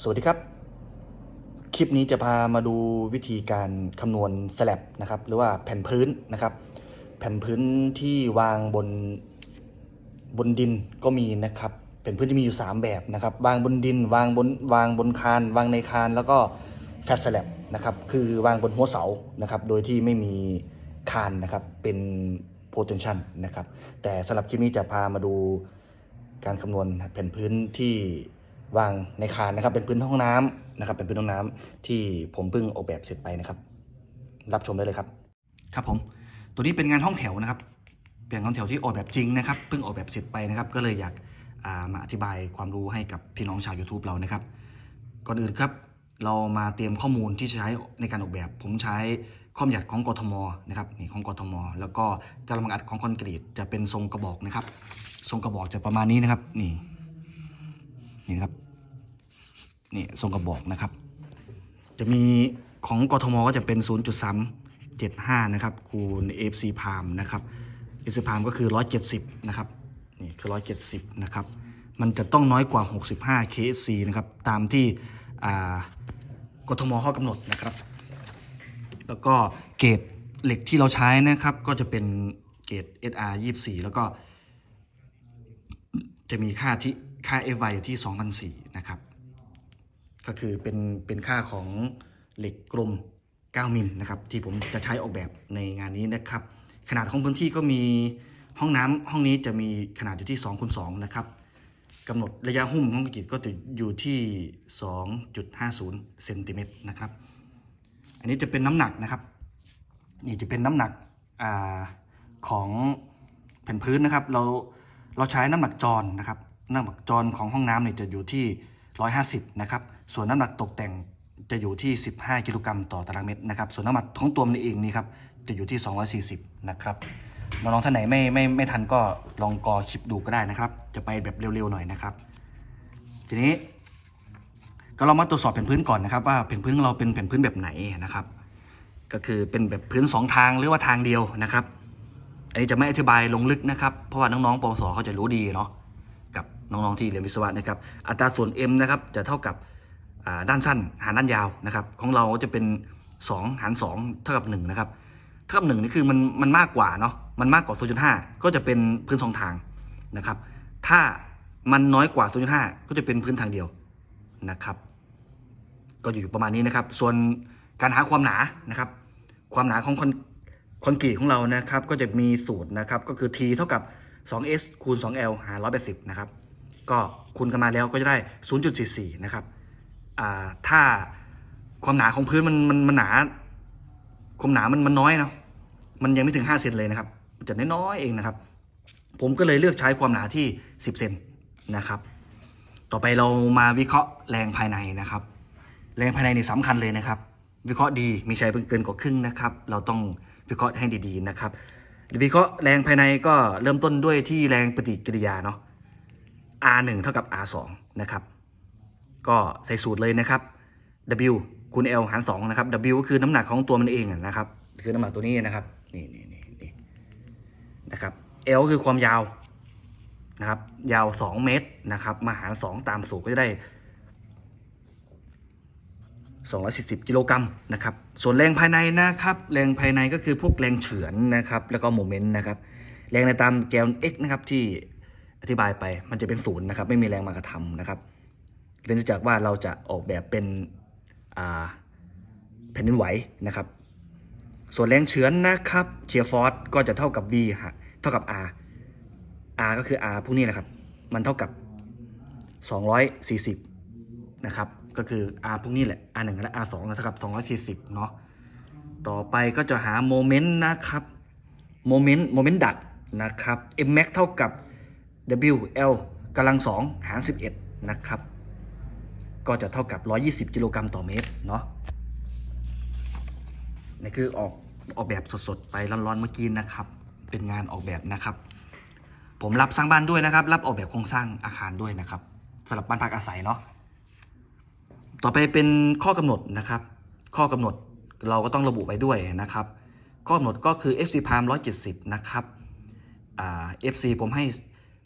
สวัสดีครับ คลิปนี้จะพามาดูวิธีการคำนวณสแลบนะครับ หรือว่าแผ่นพื้นนะครับ แผ่นพื้นที่วางบนบนดินก็มีนะครับแผ่นพื้นที่มีอยู่ 3 แบบนะครับ วางบนดิน วางบนวางบนคาน วางในคานแล้วก็แฟตสแลบนะครับคือวางบนหัวเสานะครับ โดยที่ไม่มีคานนะครับเป็นโพเทนชันนะครับ แต่สำหรับคลิปนี้จะพามาดูการคำนวณแผ่นพื้นที่ วางในคานนะครับ เป็นพื้นห้องน้ำนะครับ เป็นพื้นห้องน้ำที่ผมเพิ่งออกแบบเสร็จไปนะครับ รับชมได้เลยครับ ครับผม ตัวนี้เป็นงานห้องแถวนะครับ เป็นห้องแถวที่ออกแบบจริงนะครับ เพิ่งออกแบบเสร็จไปนะครับ ก็เลยอยากามาอธิบายความรู้ให้กับพี่น้องชาว YouTube เรานะครับ ก่อนอื่นครับ เรามาเตรียมข้อมูลที่ใช้ในการออกแบบ ผมใช้ข้อมหยัดของกทมนะครับนี่ของกทม แล้วก็กระมังอัดของคอนกรีตจะเป็นทรงกระบอกนะครับ ทรงกระบอกจะประมาณนี้นะครับ นี่นี่นะครับ นี่ทรงกระบอกนะครับ จะมีของกทมก็จะเป็น 0.375 นะครับ คูณ FC พามนะครับ FC พามก็คือ 170 นะครับ นี่คือ 170 นะครับ มันจะต้องน้อยกว่า 65 KSC นะครับ ตามที่กทมข้อกำหนดนะครับ แล้วก็เกรดเหล็กที่เราใช้นะครับ ก็จะเป็นเกรด SR 24 แล้วก็ จะมีค่าที่ค่า FY อยู่ที่ 2,004นะครับ ก็คือเป็นเป็นค่าของเหล็กกลม 9 มิลนะครับที่ผมจะใช้ออกแบบในงานนี้นะครับ ขนาดของพื้นที่ก็มีห้องน้ำห้องนี้จะมีขนาดอยู่ที่2คูณ2นะครับกำหนดระยะหุ้มของกรีตก็จะอยู่ที่ 2.50เซนติเมตรนะครับ อันนี้จะเป็นน้ำหนักนะครับ นี่จะเป็นน้ำหนักอของแผ่นพื้นนะครับ เราเราใช้น้ำหนักจรนะครับ น้ำหนักจรของห้องน้ำเนี่ยจะอยู่ที่ 150 นะครับ ส่วนน้ำหนักตกแต่งจะอยู่ที่ 15 กิโลกรัมต่อตารางเมตรนะครับ ส่วนน้ำหนักของตัวมันเองนี่ครับ จะอยู่ที่ 240 นะครับน้องๆท่านไหนไม่ไม่ไม่ทันก็ลองกอคลิปดูก็ได้นะครับ จะไปแบบเร็วๆหน่อยนะครับ ทีนี้ ก็เรามาตรวจสอบแผ่นพื้นก่อนนะครับ ว่าแผ่นพื้นของเราเป็นแผ่นพื้นแบบไหนนะครับ ก็คือเป็นแบบพื้นสองทางหรือว่าทางเดียวนะครับ อันนี้จะไม่อธิบายลงลึกนะครับ เพราะว่าน้องๆปวสเขาจะรู้ดีเนาะ น้องๆที่เรียนวิศวะนะครับ อัตราส่วน m นะครับจะเท่ากับด้านสั้นหารด้านยาวนะครับของเราจะเป็น 2 หาร 2 เท่ากับ1นะครับเท่ากับ1นี่คือมันมันมากกว่าเนาะมันมากกว่า0.5 ก็จะเป็นพื้นสองทางนะครับ ถ้ามันน้อยกว่า 0.5 ก็จะเป็นพื้นทางเดียวนะครับ ก็อยู่ประมาณนี้นะครับ ส่วนการหาความหนานะครับ ความหนาของคอนคอนกรีตของเรานะครับ ก็จะมีสูตรนะครับ ก็คือ t เท่ากับ 2s คูณ 2l หาร180 นะครับ ก็คูณกันมาแล้วก็จะได้ 0.44 นะครับถ้าความหนาของพื้นมันมันมันหนา ความหนามันมันน้อยเนาะมันยังไม่ถึง 5 เซนเลยนะครับมันจะน้อยๆเองนะครับ ผมก็เลยเลือกใช้ความหนาที่ 10 เซนนะครับ ต่อไปเรามาวิเคราะห์แรงภายในนะครับ แรงภายในนี่สำคัญเลยนะครับ วิเคราะห์ดีมีชัยเกินกว่าครึ่งนะครับ เราต้องวิเคราะห์ให้ดีๆนะครับ วิเคราะห์แรงภายในก็เริ่มต้นด้วยที่แรงปฏิกิริยาเนาะ R1 เท่ากับ R2 นะครับ ก็ใส่สูตรเลยนะครับ W คูณ L หาร2นะครับ W ก็คือน้ำหนักของตัวมันเองนะครับ คือน้ำหนักตัวนี้นะครับ นี่นี่นี่นี่นะครับ L ก็คือความยาวนะครับ ยาว 2 เมตรนะครับมาหาร 2 ตามสูตรก็จะได้ 240 กิโลกรัมนะครับ ส่วนแรงภายในนะครับ แรงภายในก็คือพวกแรงเฉือนนะครับ แล้วก็โมเมนต์นะครับ แรงในตามแกน x นะครับที่ อธิบายไปมันจะเป็นศูนย์นะครับ ไม่มีแรงมากระทำนะครับเนื่องจากว่าเราจะออกแบบเป็นแผ่นดินไหวนะครับ ส่วนแรงเฉือนนะครับเชียร์ฟอร์สก็จะเท่ากับ v ฮะเท่ากับ r r ก็คือ r พวกนี้นะครับ มันเท่ากับ 240 นะครับ ก็คือ r พวกนี้แหละ r 1และ r 2เท่ากับ 240 เนาะต่อไปก็จะหาโมเมนต์นะครับโมเมนต์โมเมนต์ดัดนะครับ m max เท่ากับ w l กำลัง2หาร 11 นะครับ ก็จะเท่ากับ 120 กิโลกรัมต่อเมตรเนาะนี่คือออกออกแบบสดๆ ไปร้อนๆเมื่อกี้นะครับ เป็นงานออกแบบนะครับ ผมรับสร้างบ้านด้วยนะครับ รับออกแบบโครงสร้างอาคารด้วยนะครับสำหรับบ้านพักอาศัยเนาะต่อไปเป็นข้อกำหนดนะครับ ข้อกำหนดเราก็ต้องระบุไว้ด้วยนะครับ ข้อกำหนดก็คือ FC p a l m 170 นะครับ FC ผมให้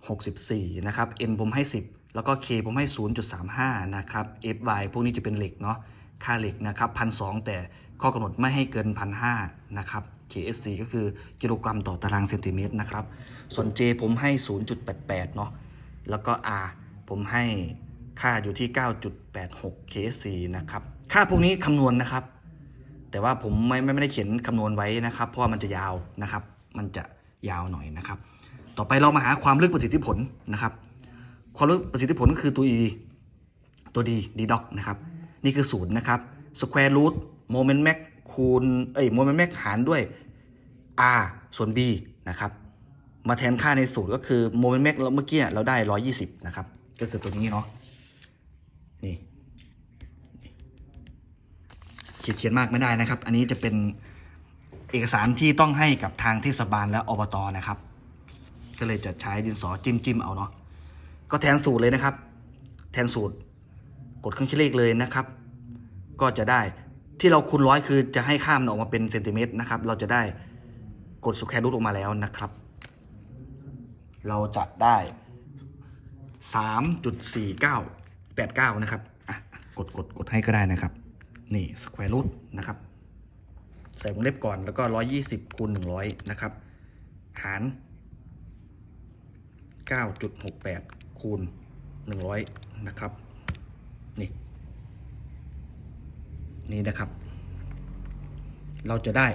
64 นะครับ N ผมให้ 10 แล้วก็ K ผมให้ 0.35 นะครับ FY พวกนี้จะเป็นเหล็กเนาะ ค่าเหล็กนะครับพันสแต่ข้อกำหนดไม่ให้เกินพันหนะครับ KSC ก็คือกิโลกรัมต่อตารางเซนติเมตรนะครับ ส่วน J ผมให้ 0.88 เนาะ แล้วก็ R ผมให้ค่าอยู่ที่ 9.86 KSC นะครับ ค่าพวกนี้คำนวณนะครับ แต่ว่าผมไม่ไม่ไม่ได้เขียนคำนวณไว้นะครับ เพราะว่ามันจะยาวนะครับ มันจะยาวหน่อยนะครับ ต่อไปเรามาหาความลึกประสิทธิผลนะครับ ความลึกประสิทธิผลก็คือตัว E ตัว D D doc นะครับ นี่คือศูนย์นะครับ square root moment max คูณเอ้ย moment max หารด้วย R ส่วน B นะครับ มาแทนค่าในสูตรก็คือ moment max เราเมื่อกี้เราได้ 120 นะครับ ก็คือตัวนี้เนาะนี่เขียนเขียนมากไม่ได้นะครับ อันนี้จะเป็นเอกสารที่ต้องให้กับทางเทศบาลและอบตนะครับ ก็เลยจะใช้ดินสอจิ้มจิ้มเอาเนาะก็แทนสูตรเลยนะครับ แทนสูตร กดเครื่องคิดเลขเลยนะครับ ก็จะได้ที่เราคูณร้อยคือจะให้ข้ามนออกมาเป็นเซนติเมตรนะครับ เราจะได้กดสแควร์รูทออกมาแล้วนะครับ เราจะได้ 3.4989 นะครับอะกดกดกดให้ก็ได้นะครับ นี่สแควร์รูทนะครับ ใส่วงเล็บก่อนแล้วก็ 120คูณ100 นะครับ หาร 9.68 คูณ 100 นะครับ นี่ นี่นะครับ เราจะได้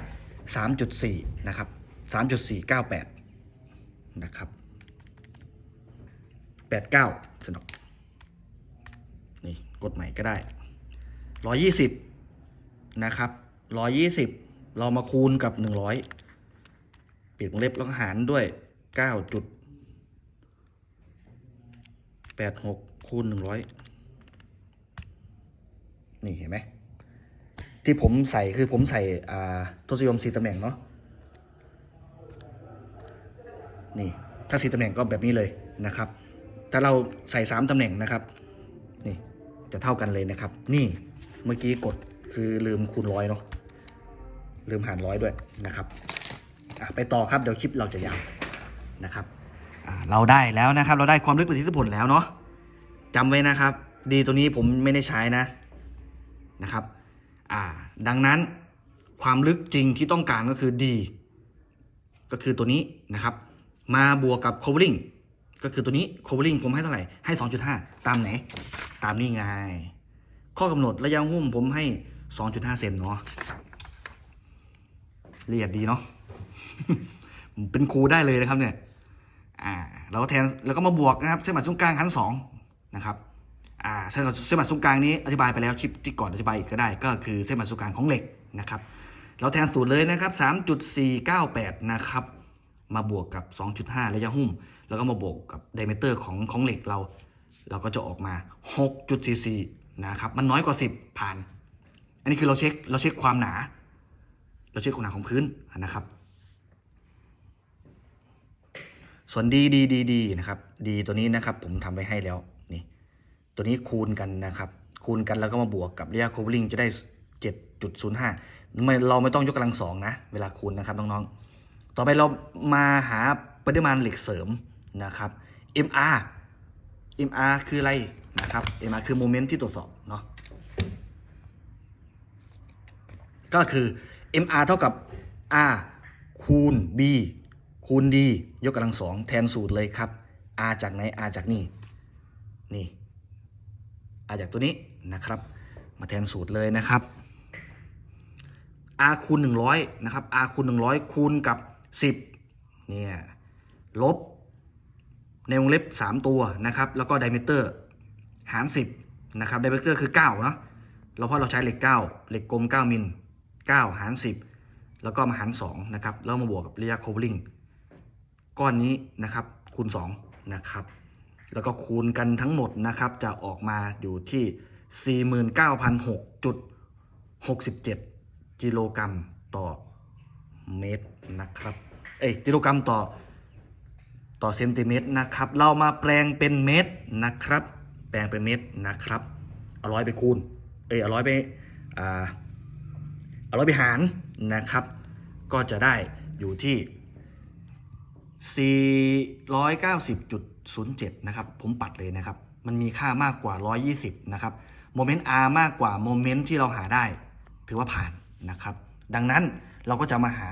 3.4 นะครับ 3.498 นะครับ 89สนุกนี่ กดใหม่ก็ได้ 120 นะครับ 120 เรามาคูณกับ 100 ปิดวงเล็บแล้วหารด้วย 9. แปดหกคูณหนึ่งร้อยนี่เห็นไหม ที่ผมใส่คือผมใส่ทศนิยมสี่ตำแหน่งเนาะนี่ถ้าสี่ตำแหน่งก็แบบนี้เลยนะครับ ถ้าเราใส่สามตำแหน่งนะครับ นี่จะเท่ากันเลยนะครับ นี่เมื่อกี้กดคือลืมคูณร้อยเนาะลืมหารร้อยด้วยนะครับไปต่อครับเดี๋ยวคลิปเราจะยาวนะครับ เราได้แล้วนะครับ เราได้ความลึกประสิทธิผลแล้วเนาะจำไว้นะครับ ดีตัวนี้ผมไม่ได้ใช้นะนะครับอ่าดังนั้นความลึกจริงที่ต้องการก็คือ D ก็คือตัวนี้นะครับ มาบวกกับ covering ก็คือตัวนี้ covering ผมให้เท่าไหร่ ให้ 2.5 ตามไหน ตามนี่ไง ข้อกำหนดระยะหุ้มผมให้ 2.5 เซนเนาะละเอียดดีเนาะเป็นครูได้เลยนะครับเนี่ย อ่าเราก็แทนแล้วก็มาบวกนะครับเส้นผ่านศูนย์กลางหันสองนะครับอ่าเส้นเส้นผ่านศูนย์กลางนี้อธิบายไปแล้วคลิปที่ก่อนอธิบายอีกก็ได้ ก็คือเส้นผ่านศูนย์กลางของเหล็กนะครับ เราแทนสูตรเลยนะครับ 3.498 นะครับ มาบวกกับ 2.5 ระยะหุ้ม แล้วก็มาบวกกับไดเมเตอร์ของของเหล็กเรา เราก็จะออกมา 6.44 นะครับ มันน้อยกว่า 10 ผ่าน อันนี้คือเราเช็คเราเช็คความหนา เราเช็คความหนาของพื้นนะครับ ส่วนดีดีดีดีนะครับดีตัวนี้นะครับผมทำไว้ให้แล้วนี่ตัวนี้คูณกันนะครับ คูณกันแล้วก็มาบวกกับระยะ covering จะได้ 7.05ไม่เราไม่ต้องยกกำลังสองนะเวลาคูณนะครับน้องๆต่อไปเรามาหาปริมาณเหล็กเสริมนะครับ MR MR คืออะไรนะครับ MR คือโมเมนต์ที่ตรวจสอบเนาะก็คือ MR เท่ากับ R คูณ B คูณ D ยกกำลังสองแทนสูตรเลยครับ R จากไหน R จากนี่นี่ R จากตัวนี้นะครับ มาแทนสูตรเลยนะครับ R คูณ100นะครับ R คูณ100 คูณกับ 10เนี่ยลบ ในวงเล็บ 3 ตัวนะครับ แล้วก็ไดเมเตอร์หาร 10นะครับไดเมเตอร์คือ9เนาะเราเพราะเราใช้เหล็ก 9 เหล็กกลม 9 มิล 9 หาร 10 แล้วก็มาหาร 2 นะครับ แล้วมาบวกกับระยะโคเวอริง ก้อนนี้นะครับคูณ2นะครับแล้วก็คูณกันทั้งหมดนะครับจะออกมาอยู่ที่ 49,006.67 กิโลกรัมต่อเมตรนะครับเอ้ยกิโลกรัมต่อต่อเซนติเมตรนะครับเรามาแปลงเป็นเมตรนะครับ แปลงเป็นเมตรนะครับเอาร้อยไปคูณเอ้ยเอาร้อยไปอ่าเอาร้อยไปหารนะครับ ก็จะได้อยู่ที่ 490.07 นะครับ ผมปัดเลยนะครับ มันมีค่ามากกว่า 120 นะครับ โมเมนต์ R มากกว่าโมเมนต์ที่เราหาได้ ถือว่าผ่านนะครับ ดังนั้นเราก็จะมาหา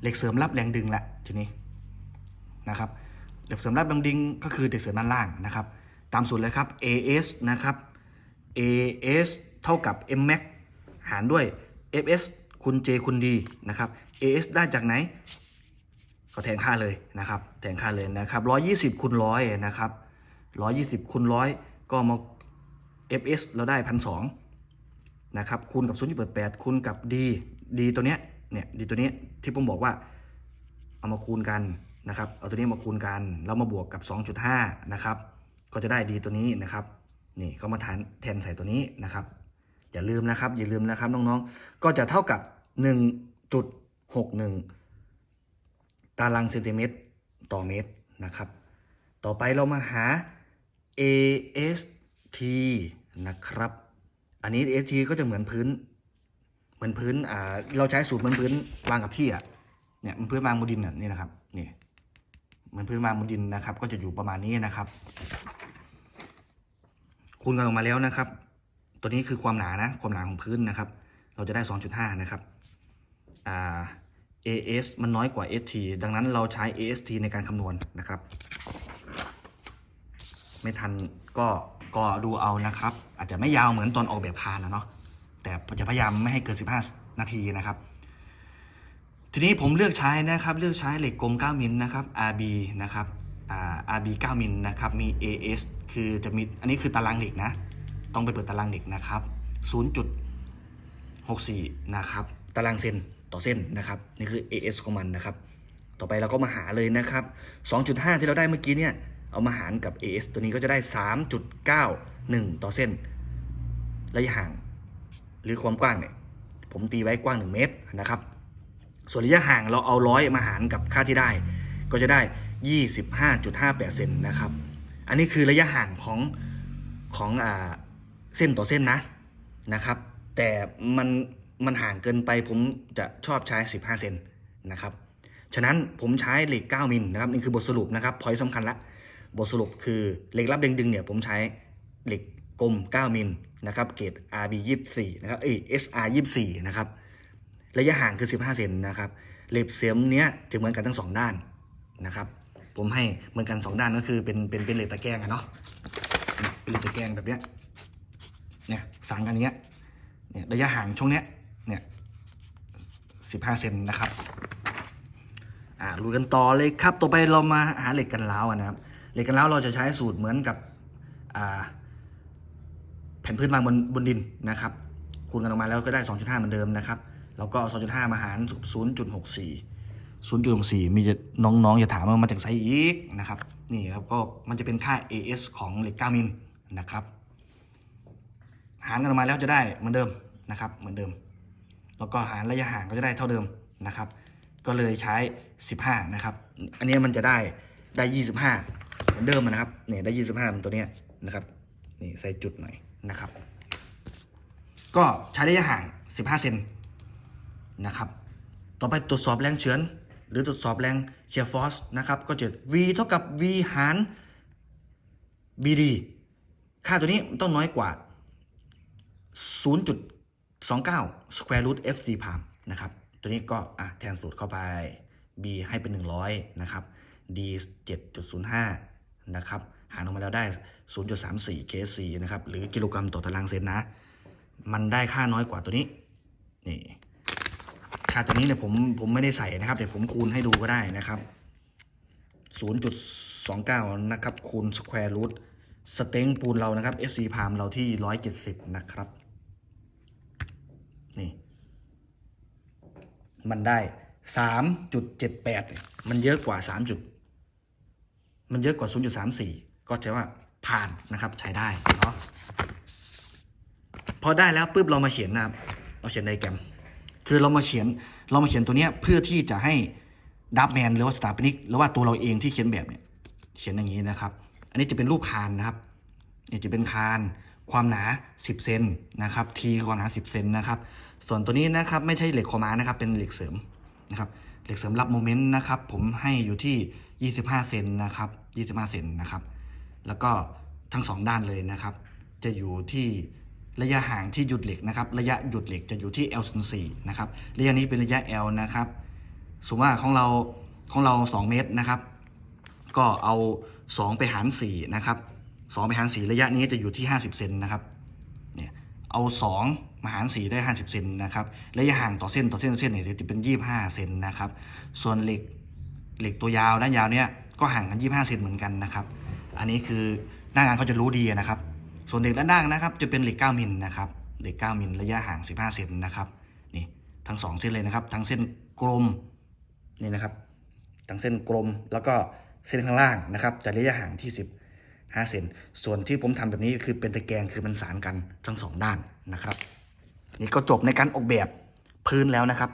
เหล็กเสริมรับแรงดึงละทีนี้นะครับเหล็กเสริมรับแรงดึงก็คือเหล็กเสริมด้านล่างนะครับ ตามสูตรเลยครับ AS นะครับ AS เท่ากับ Mmax หารด้วย FS คูณ J คูณ D นะครับ AS ได้จากไหน ก็แทนค่าเลยนะครับแทนค่าเลยนะครับ120คูณร้อยนะครับ120คูณร้อยก็มา fs เราได้พันสองนะครับคูณกับ0.88คูณกับ d d ตัวเนี้ยเนี่ย d ตัวเนี้ยที่ผมบอกว่าเอามาคูณกันนะครับเอาตัวนี้มาคูณกันแล้วมาบวกกับ 2.5นะครับก็จะได้ d ตัวนี้นะครับนี่ก็มาทานแทนใส่ตัวนี้นะครับ อย่าลืมนะครับอย่าลืมนะครับน้องๆ ก็จะเท่ากับ 1.61 ตารางเซนติเมตรต่อเมตรนะครับ ต่อไปเรามาหา AST นะครับ อันนี้ AST ก็จะเหมือนพื้น เหมือนพื้นอ่าเราใช้สูตรเหมือนพื้นวางกับที่อะเนี่ยมันพื้นวางบนดินนี่นะครับนี่เหมือนพื้นวางบนดินนะครับ ก็จะอยู่ประมาณนี้นะครับ คูณกันออกมาแล้วนะครับ ตัวนี้คือความหนานะความหนาของพื้นนะครับ เราจะได้ 2.5 นะครับอ่า AS มันน้อยกว่า ST ดังนั้นเราใช้ AST ในการคำนวณนะครับ ไม่ทันก็ก็ดูเอานะครับ อาจจะไม่ยาวเหมือนตอนออกแบบคานนะเนาะแต่จะพยายามไม่ให้เกิน 15 นาทีนะครับ ทีนี้ผมเลือกใช้นะครับ เลือกใช้เหล็กกลม 9 มิลนะครับ RB นะครับอ่า RB 9 มิลนะครับ มี AS คือจะมีอันนี้คือตารางเหล็กนะ ต้องไปเปิดตารางเหล็กนะครับ 0.64 นะครับ ตารางเซน ต่อเส้นนะครับนี่คือ AS ของมันนะครับ ต่อไปเราก็มาหาเลยนะครับ 2.5 ที่เราได้เมื่อกี้เนี่ยเอามาหารกับ AS ตัวนี้ก็จะได้ 3.91 ต่อเส้นระยะห่างหรือความกว้างเนี่ยผมตีไว้กว้าง 1 เมตรนะครับ ส่วนระยะห่างเราเอาร้อยมาหารกับค่าที่ได้ ก็จะได้ 25.58เซนนะครับ อันนี้คือระยะห่างของของอ่าเส้นต่อเส้นนะนะครับ แต่มัน มันห่างเกินไปผมจะชอบใช้ 15 เซนนะครับ ฉะนั้นผมใช้เหล็ก 9 มิลนะครับนี่คือบทสรุปนะครับพอยสำคัญละ บทสรุปคือเหล็กรับดึงดึงเนี่ยผมใช้เหล็กกลม 9 มิลนะครับเกรด RB 24นะครับเอ้ย SR 24นะครับระยะห่างคือ 15 เซนนะครับเหล็กเสียมเนี้ยจะเหมือนกันทั้งสองด้านนะครับ ผมให้เหมือนกันสองด้านก็คือเป็นเป็นเป็นเหล็กตะแกรงอะเนาะเนี่ยเป็นเหล็กตะแกรงแบบเนี้ยเนี่ยสางกันอย่างเงี้ยเนี่ยระยะห่างช่วงเนี้ย เนี่ย15เซนนะครับอ่าลุยกันต่อเลยครับต่อไปเรามาหาเหล็กกันล้าวกันนะครับเหล็กกันล้าวเราจะใช้สูตรเหมือนกับอ่าแผ่นพื้นวางบนบนดินนะครับคูณกันออกมาแล้วก็ได้ 2.5 เหมือนเดิมนะครับแล้วก็เอา2.5 มาหาร 0.64 0.64 มีจะน้องๆจะถามว่ามาจากไซส์อีกนะครับนี่ครับก็มันจะเป็นค่า AS ของเหล็ก9มิลนะครับ หารกันออกมาแล้วจะได้เหมือนเดิมนะครับเหมือนเดิม แล้วก็หารระยะห่างก็จะได้เท่าเดิมนะครับ ก็เลยใช้ 15 นะครับ อันนี้มันจะได้ได้ 25 เหมือนเดิมนะครับเนี่ยได้ 25ตัวเนี้ยนะครับนี่ใส่จุดหน่อยนะครับ ก็ใช้ระยะห่าง 15 เซนนะครับ ต่อไปตรวจสอบแรงเฉือน หรือตรวจสอบแรงเชียร์ฟอร์สนะครับก็จะ V เท่ากับ V หาร BD ค่าตัวนี้ต้องน้อยกว่า 29 square root FC พามนะครับ ตัวนี้ก็อะแทนสูตรเข้าไป B ให้เป็น 100 นะครับ D 7.05 นะครับ หารออกมาแล้วได้ 0.34 kc นะครับ หรือกิโลกรัมต่อตารางเซนนะ มันได้ค่าน้อยกว่าตัวนี้ นี่ ค่าตัวนี้เนี่ยผมผมไม่ได้ใส่นะครับแต่ผมคูณให้ดูก็ได้นะครับ 0.29 นะครับ คูณ square root สเต็งปูนเรานะครับ SC พามเราที่ 170 นะครับ มันได้3.78เนี่ยมันเยอะกว่า3จุด มันเยอะกว่า0.34ก็จะว่าผ่านนะครับใช้ได้เนาะพอได้แล้วปุ๊บเรามาเขียนนะครับเราเขียนไดแกรมคือเรามาเขียนเรามาเขียนตัวเนี้ยเพื่อที่จะให้ดับแมนหรือว่าสถาร์ปนิกหรือว่าตัวเราเองที่เขียนแบบเนี่ยเขียนอย่างนี้นะครับ อันนี้จะเป็นรูปคานนะครับนี่จะเป็นคาน ความหนา 10 เซนนะครับทีความหนา 10 เซนนะครับ ส่วนตัวนี้นะครับไม่ใช่เหล็กคอม้านะครับเป็นเหล็กเสริมนะครับเหล็กเสริมรับโมเมนต์นะครับผมให้อยู่ที่ 25 เซนนะครับ25 เซนนะครับแล้วก็ทั้งสองด้านเลยนะครับ จะอยู่ที่ระยะห่างที่หยุดเหล็กนะครับ ระยะหยุดเหล็กจะอยู่ที่ L 4นะครับระยะนี้เป็นระยะ L นะครับสมมติว่าของเราของเรา 2 เมตรนะครับ ก็เอา 2 ไปหาร4นะครับ2ไปหาร4ระยะนี้จะอยู่ที่ 50 เซนนะครับเนี่ยเอา 2 มาหาร4ได้ 50 เซนนะครับระยะห่างต่อเส้นต่อเส้นเส้นเนี่ยจะเป็น 25 เซนนะครับส่วนเหล็กเหล็กตัวยาวด้านยาวเนี่ยก็ห่างกัน 25 เซนเหมือนกันนะครับอันนี้คือหน้างานเขาจะรู้ดีนะครับ ส่วนเหล็กด้านล่างนะครับ จะเป็นเหล็ก 9 มิลนะครับเหล็ก 9 มิลระยะห่าง 15 เซนนะครับนี่ทั้ง 2 เส้นเลยนะครับ ทั้งเส้นกลมนี่นะครับทั้งเส้นกลมแล้วก็เส้นข้างล่างนะครับจะระยะห่างที่ 15 เซนส่วนที่ผมทำแบบนี้คือเป็นตะแกรงคือมันสานกันทั้งสองด้านนะครับ นี่ก็จบในการออกแบบพื้นแล้วนะครับ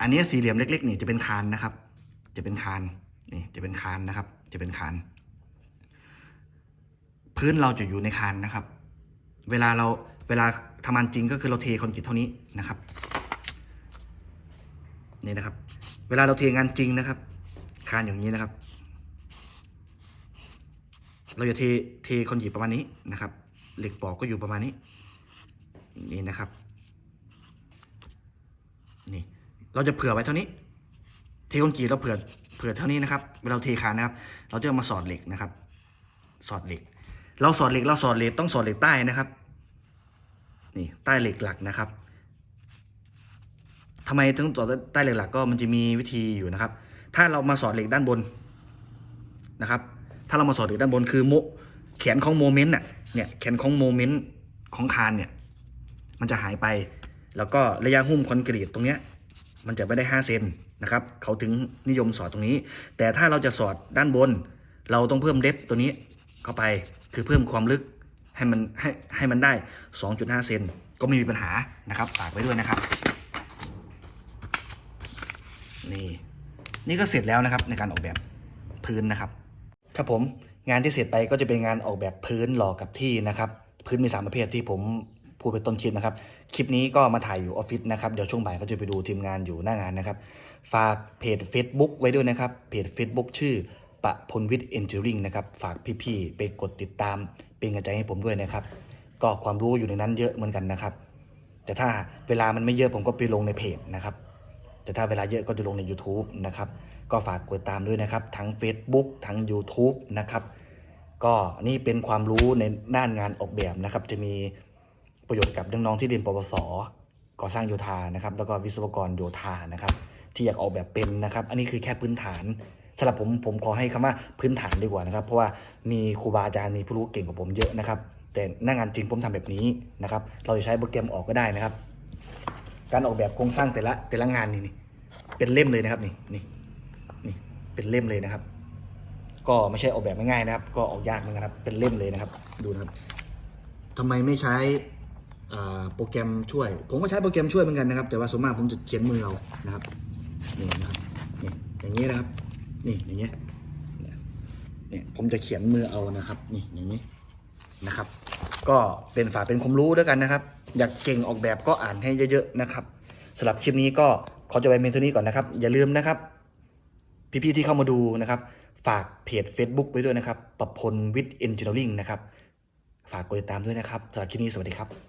อันนี้สี่เหลี่ยมเล็ก ๆ นี่จะเป็นคานนะครับ จะเป็นคานนี่จะเป็นคานนะครับ จะเป็นคานพื้นเราจะอยู่ในคานนะครับ เวลาเราเวลาทำงานจริงก็คือเราเทคอนกรีตเท่านี้นะครับนี่นะครับ เวลาเราเทงานจริงนะครับ คานอย่างนี้นะครับ เราจะเทเทคอนกรีตประมาณนี้นะครับ เหล็กปอกก็อยู่ประมาณนี้นี่นะครับ นี่ เราจะเผื่อไว้เท่านี้ เทคอนกรีตเราเผื่อเผื่อเท่านี้นะครับเวลาเราเทคานนะครับ เราจะมาสอดเหล็กนะครับ สอดเหล็ก เราสอดเหล็กเราสอดเหล็กต้องสอดเหล็กใต้นะครับ นี่ใต้เหล็กหลักนะครับทำไมถึงต่อใต้เหล็กหลักก็มันจะมีวิธีอยู่นะครับ ถ้าเรามาสอดเหล็กด้านบนนะครับ ถ้าเรามาสอดเหล็กด้านบนคือโมแขนของโมเมนต์น่ะเนี่ยแขนของโมเมนต์ของคานเนี่ยมันจะหายไป แล้วก็ระยะหุ้มคอนกรีตตรงเนี้ย มันจะไม่ได้5เซนนะครับเขาถึงนิยมสอดตรงนี้ แต่ถ้าเราจะสอดด้านบน เราต้องเพิ่มเดฟตัวนี้เข้าไปคือเพิ่มความลึกให้มันให้ให้มันได้ 2.5 เซนก็ไม่มีปัญหานะครับฝากไว้ด้วยนะครับนี่นี่ก็เสร็จแล้วนะครับในการออกแบบพื้นนะครับ ครับผมงานที่เสร็จไปก็จะเป็นงานออกแบบพื้นหล่อกับที่นะครับ พื้นมีสามประเภทที่ผม พูดไปต้นคลิปนะครับ คลิปนี้ก็มาถ่ายอยู่ออฟฟิศนะครับ เดี๋ยวช่วงบ่ายก็จะไปดูทีมงานอยู่หน้างานนะครับ ฝากเพจ Facebook ไว้ด้วยนะครับ เพจ Facebook ชื่อปะพลวิทย์เอนจิเนียริงนะครับ ฝากพี่ๆไปกดติดตาม เป็นกำลังใจให้ผมด้วยนะครับ ก็ความรู้อยู่ในนั้นเยอะเหมือนกันนะครับ แต่ถ้าเวลามันไม่เยอะผมก็ไปลงในเพจนะครับ แต่ถ้าเวลาเยอะก็จะลงใน YouTube นะครับ ก็ฝากกดตามด้วยนะครับ ทั้ง Facebook ทั้ง YouTube นะครับ ก็นี่เป็นความรู้ในด้านงานออกแบบนะครับ จะมี ประโยชน์กับน้องๆที่เรียนปวสก่อสร้างโยธานะครับ แล้วก็วิศวกรโยธานะครับ ที่อยากออกแบบเป็นนะครับ อันนี้คือแค่พื้นฐานสำหรับผมผมขอให้คำว่าพื้นฐานดีกว่านะครับ เพราะว่ามีครูบาอาจารย์มีผู้รู้เก่งกว่าผมเยอะนะครับ แต่หน้างานจริงผมทำแบบนี้นะครับ เราจะใช้โปรแกรมออกก็ได้นะครับ การออกแบบโครงสร้างแต่ละแต่ละงานนี่นี่เป็นเล่มเลยนะครับนี่นี่นี่เป็นเล่มเลยนะครับ ก็ไม่ใช่ออกแบบง่ายๆนะครับ ก็ออกยากเหมือนกันครับ เป็นเล่มเลยนะครับ ดูนะครับทำไมไม่ใช้ โปรแกรมช่วย ผมก็ใช้โปรแกรมช่วยเหมือนกันนะครับ แต่ว่าส่วนมากผมจะเขียนมือเอานะครับนี่นะครับนี่อย่างนี้นะครับ นี่อย่างเงี้ยเนี่ยผมจะเขียนมือเอานะครับนี่อย่างนี้นะครับ ก็เป็นฝากเป็นความรู้ด้วยกันนะครับ อยากเก่งออกแบบก็อ่านให้เยอะๆนะครับสำหรับคลิปนี้ก็ขอจะไปเมนเท่านี้ก่อนนะครับ อย่าลืมนะครับ พี่ๆที่เข้ามาดูนะครับ ฝากเพจ Facebook ไว้ด้วยนะครับประพลวิทย์เอนจิเนียริงนะครับ ฝากกดติดตามด้วยนะครับสำหรับคลิปนี้สวัสดีครับ